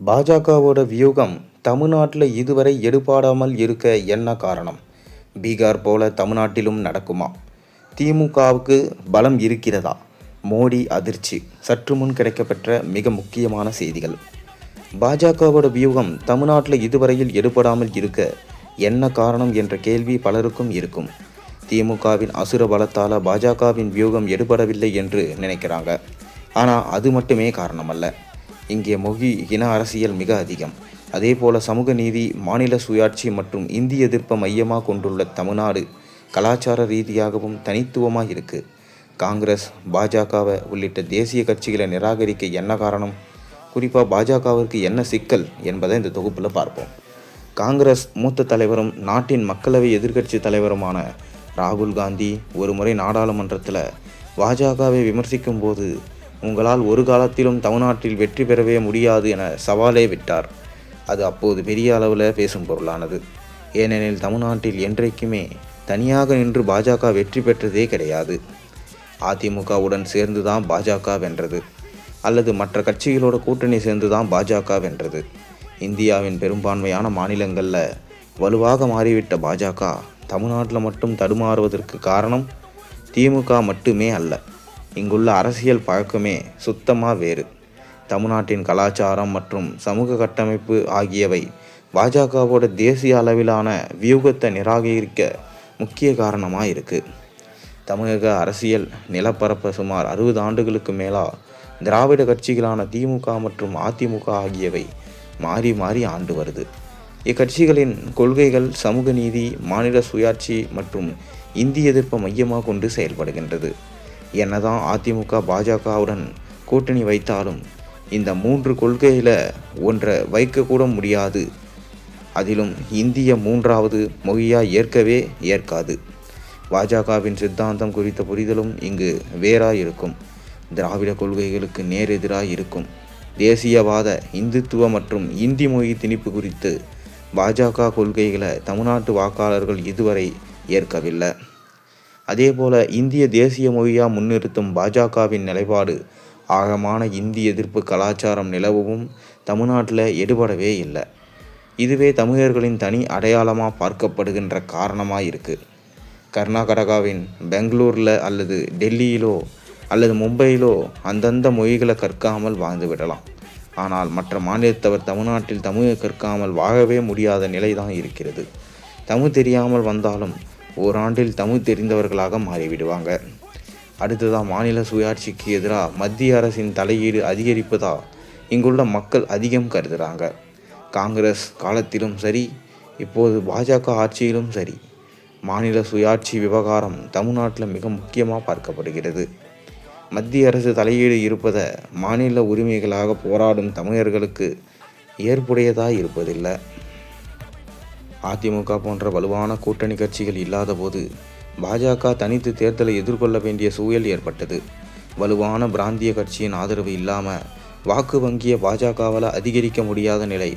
பாஜகவோட வியூகம் தமிழ்நாட்டில் இதுவரை எடுபாடாமல் இருக்க என்ன காரணம்? பீகார் போல தமிழ்நாட்டிலும் நடக்குமா? திமுகவுக்கு பலம் இருக்கிறதா? மோடி அதிர்ச்சி சற்று முன் கிடைக்கப்பெற்ற மிக முக்கியமான செய்திகள். பாஜகவோட வியூகம் தமிழ்நாட்டில் இதுவரையில் எடுபடாமல் இருக்க என்ன காரணம் என்ற கேள்வி பலருக்கும் இருக்கும். திமுகவின் அசுர பலத்தால் பாஜகவின் வியூகம் எடுபடவில்லை என்று நினைக்கிறாங்க. ஆனால் அது மட்டுமே காரணமல்ல. இங்கே மொழி இன அரசியல் மிக அதிகம். அதே போல சமூக நீதி மாநில சுயாட்சி மற்றும் இந்திய எதிர்ப்பை மையமாக கொண்டுள்ள தமிழ்நாடு கலாச்சார ரீதியாகவும் தனித்துவமாக இருக்கு. காங்கிரஸ் பாஜகவை உள்ளிட்ட தேசிய கட்சிகளை நிராகரிக்க என்ன காரணம்? குறிப்பாக பாஜகவிற்கு என்ன சிக்கல் என்பதை இந்த தொகுப்பில் பார்ப்போம். காங்கிரஸ் மூத்த தலைவரும் நாட்டின் மக்களவை எதிர்க்கட்சி தலைவருமான ராகுல் காந்தி ஒருமுறை நாடாளுமன்றத்தில் பாஜகவை விமர்சிக்கும் போது உங்களால் ஒரு காலத்திலும் தமிழ்நாட்டில் வெற்றி பெறவே முடியாது என சவாலே விட்டார். அது அப்போது பெரிய அளவில் பேசும் பொருளானது. ஏனெனில் தமிழ்நாட்டில் என்றைக்குமே தனியாக நின்று பாஜக வெற்றி பெற்றதே கிடையாது. அதிமுகவுடன் சேர்ந்து தான் பாஜக வென்றது. அல்லது மற்ற கட்சிகளோட கூட்டணி சேர்ந்து தான் பாஜக வென்றது. இந்தியாவின் பெரும்பான்மையான மாநிலங்களில் வலுவாக மாறிவிட்ட பாஜக தமிழ்நாட்டில் மட்டும் தடுமாறுவதற்கு காரணம் திமுக மட்டுமே அல்ல. இங்குள்ள அரசியல் பழக்கமே சுத்தமாக வேறு. தமிழ்நாட்டின் கலாச்சாரம் மற்றும் சமூக கட்டமைப்பு ஆகியவை பாஜகவோட தேசிய அளவிலான வியூகத்தை நிராகரிக்க முக்கிய காரணமாக இருக்குது தமிழக அரசியல் நிலப்பரப்பை சுமார் அறுபது ஆண்டுகளுக்கு மேலா திராவிட கட்சிகளான திமுக மற்றும் அதிமுக ஆகியவை மாறி மாறி ஆண்டு வருது. இக்கட்சிகளின் கொள்கைகள் சமூக நீதி மாநில சுயாட்சி மற்றும் இந்திய எதிர்ப்பை மையமாக கொண்டு செயல்படுகின்றது. என்னதான் அதிமுக பாஜகவுடன் கூட்டணி வைத்தாலும் இந்த மூன்று கொள்கையில் ஒன்றை வைக்கக்கூட முடியாது. அதிலும் இந்திய மூன்றாவது மொழியாக ஏற்கவே ஏற்காது. பாஜகவின் சித்தாந்தம் குறித்த புரிதலும் இங்கு வேறாக இருக்கும். திராவிட கொள்கைகளுக்கு நேரெதிராக இருக்கும். தேசியவாத இந்துத்துவ மற்றும் இந்தி மொழி திணிப்பு குறித்து பாஜக கொள்கைகளை தமிழ்நாட்டு வாக்காளர்கள் இதுவரை ஏற்கவில்லை. அதேபோல இந்திய தேசிய மொழியாக முன்னிறுத்தும் பாஜகவின் நிலைப்பாடு ஆழமான இந்தி எதிர்ப்பு கலாச்சாரம் நிலவும் தமிழ்நாட்டில் எடுபடவே இல்லை. இதுவே தமிழர்களின் தனி அடையாளமாக பார்க்கப்படுகின்ற காரணமாக இருக்குது கர்நாடகாவின் பெங்களூரில் அல்லது டெல்லியிலோ அல்லது மும்பையிலோ அந்தந்த மொழிகளை கற்காமல் வாழ்ந்து விடலாம். ஆனால் மற்ற மாநிலத்தவர் தமிழ்நாட்டில் தமிழை கற்காமல் வாழவே முடியாத நிலை தான் இருக்கிறது. தமிழ் தெரியாமல் வந்தாலும் ஓராண்டில் தமிழ் தெரிந்தவர்களாக மாறிவிடுவாங்க. அடுத்ததாக மாநில சுயாட்சிக்கு எதிராக மத்திய அரசின் தலையீடு அதிகரிப்பதா இங்குள்ள மக்கள் அதிகம் கருதுகிறாங்க காங்கிரஸ் காலத்திலும் சரி இப்போது பாஜக ஆட்சியிலும் சரி மாநில சுயாட்சி விவகாரம் தமிழ்நாட்டில் மிக முக்கியமாக பார்க்கப்படுகிறது. மத்திய அரசு தலையீடு இருப்பதை மாநில உரிமைகளாக போராடும் தமிழர்களுக்கு ஏற்புடையதாக இருப்பதில்லை. அதிமுக போன்ற வலுவான கூட்டணி கட்சிகள் இல்லாதபோது பாஜக தனித்து தேர்தலை எதிர்கொள்ள வேண்டிய சூழல் ஏற்பட்டது. வலுவான பிராந்திய கட்சியின் ஆதரவு இல்லாமல் வாக்கு வங்கிய பாஜகவால் அதிகரிக்க முடியாத நிலை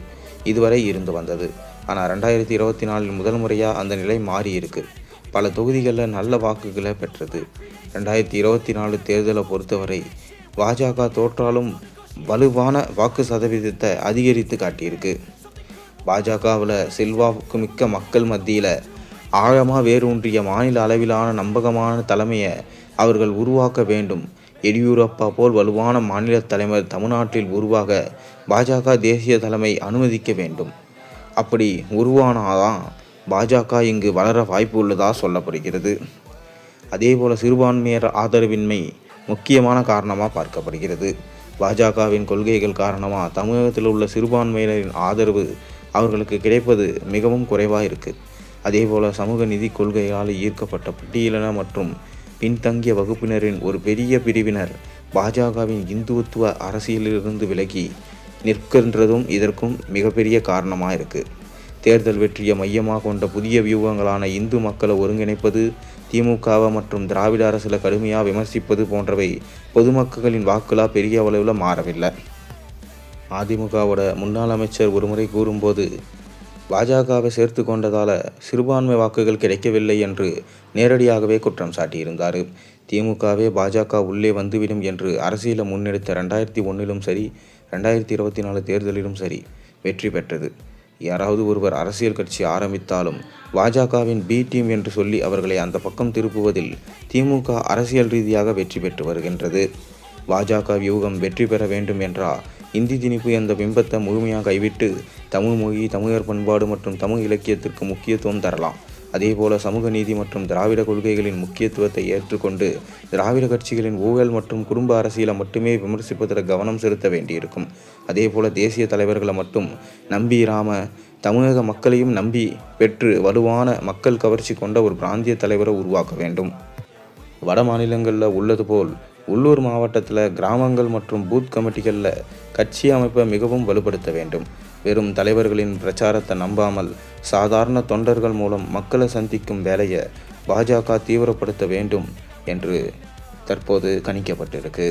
இதுவரை இருந்து வந்தது. ஆனால் ரெண்டாயிரத்தி இருபத்தி நாலில் முதல் முறையாக அந்த நிலை மாறி இருக்கு. பல தொகுதிகளில் நல்ல வாக்குகளை பெற்றது. ரெண்டாயிரத்தி இருபத்தி நாலு தேர்தலை பொறுத்தவரை பாஜக தோற்றாலும் வலுவான வாக்கு சதவீதத்தை அதிகரித்து காட்டியிருக்கு. பாஜகவில் செல்வாக்கு மிக்க மக்கள் மத்தியில் ஆழமாக வேரூன்றிய மாநில அளவிலான நம்பகமான தலைமையை அவர்கள் உருவாக்க வேண்டும். எடியூரப்பா போல் வலுவான மாநில தலைவர் தமிழ்நாட்டில் உருவாக பாஜக தேசிய தலைமை அனுமதிக்க வேண்டும். அப்படி உருவானாதான் பாஜக இங்கு வளர வாய்ப்பு உள்ளதாக சொல்லப்படுகிறது. அதேபோல் சிறுபான்மையர் ஆதரவின்மை முக்கியமான காரணமாக பார்க்கப்படுகிறது. பாஜகவின் கொள்கைகள் காரணமாக தமிழகத்தில் உள்ள சிறுபான்மையினரின் ஆதரவு அவர்களுக்கு கிடைப்பது மிகவும் குறைவாக இருக்குது அதேபோல் சமூக நிதி கொள்கையால் ஈர்க்கப்பட்ட பட்டியலின மற்றும் பின்தங்கிய வகுப்பினரின் ஒரு பெரிய பிரிவினர் பாஜகவின் இந்துத்துவ அரசியலிலிருந்து விலகி நிற்கின்றதும் இதற்கும் மிகப்பெரிய காரணமாக இருக்குது தேர்தல் வெற்றியை மையமாக கொண்ட புதிய வியூகங்களான இந்து மக்களை ஒருங்கிணைப்பது திமுகவை மற்றும் திராவிட அரசில் கடுமையாக விமர்சிப்பது போன்றவை பொதுமக்களின் வாக்குலாக பெரிய அளவில் மாறவில்லை. அதிமுகவோட முன்னாள் அமைச்சர் ஒருமுறை கூறும்போது பாஜகவை சேர்த்து கொண்டதால் சிறுபான்மை வாக்குகள் கிடைக்கவில்லை என்று நேரடியாகவே குற்றம் சாட்டியிருந்தார். திமுகவே பாஜக உள்ளே வந்துவிடும் என்று அரசியலை முன்னெடுத்த ரெண்டாயிரத்தி ஒன்றிலும் சரி ரெண்டாயிரத்தி இருபத்தி நாலு தேர்தலிலும் சரி வெற்றி பெற்றது. யாராவது ஒருவர் அரசியல் கட்சி ஆரம்பித்தாலும் பாஜகவின் பி டீம் என்று சொல்லி அவர்களை அந்த பக்கம் திருப்புவதில் திமுக அரசியல் ரீதியாக வெற்றி பெற்று வருகின்றது. பாஜக வியூகம் வெற்றி பெற வேண்டும் என்றால் இந்தி திணிப்பு என்ற பிம்பத்தை முழுமையாக கைவிட்டு தமிழ் மொழி தமிழர் பண்பாடு மற்றும் தமிழ் இலக்கியத்திற்கு முக்கியத்துவம் தரலாம். அதேபோல சமூக நீதி மற்றும் திராவிட கொள்கைகளின் முக்கியத்துவத்தை ஏற்றுக்கொண்டு திராவிட கட்சிகளின் ஊழல் மற்றும் குடும்ப அரசியலை மட்டுமே விமர்சிப்பதில் கவனம் செலுத்த வேண்டியிருக்கும். அதேபோல தேசிய தலைவர்களை மட்டும் நம்பிராம தமிழக மக்களையும் நம்பி பெற்று வலுவான மக்கள் கவர்ச்சி கொண்ட ஒரு பிராந்திய தலைவரை உருவாக்க வேண்டும். வட மாநிலங்களில் உள்ளது போல் உள்ளூர் மாவட்டத்தில் கிராமங்கள் மற்றும் பூத் கமிட்டிகளில் கட்சி அமைப்பை மிகவும் வலுப்படுத்த வேண்டும். வெறும் தலைவர்களின் பிரச்சாரத்தை நம்பாமல் சாதாரண தொண்டர்கள் மூலம் மக்களை சந்திக்கும் வேலையை பாஜக தீவிரப்படுத்த வேண்டும் என்று தற்போது கணிக்கப்பட்டிருக்கு.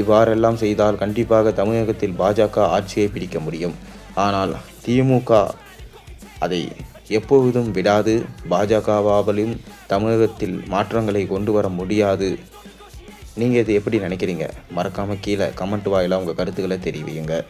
இவ்வாறெல்லாம் செய்தால் கண்டிப்பாக தமிழகத்தில் பாஜக ஆட்சியை பிடிக்க முடியும். ஆனால் திமுக அதை எப்பொழுதும் விடாது. பாஜகவாவிலும் தமிழகத்தில் மாற்றங்களை கொண்டு வர முடியாது. நீங்கள் இது எப்படி நினைக்கிறீங்க? மறக்காமல் கீழே கமெண்ட் வாயிலாக உங்கள் கருத்துக்களை தெரிவியுங்க.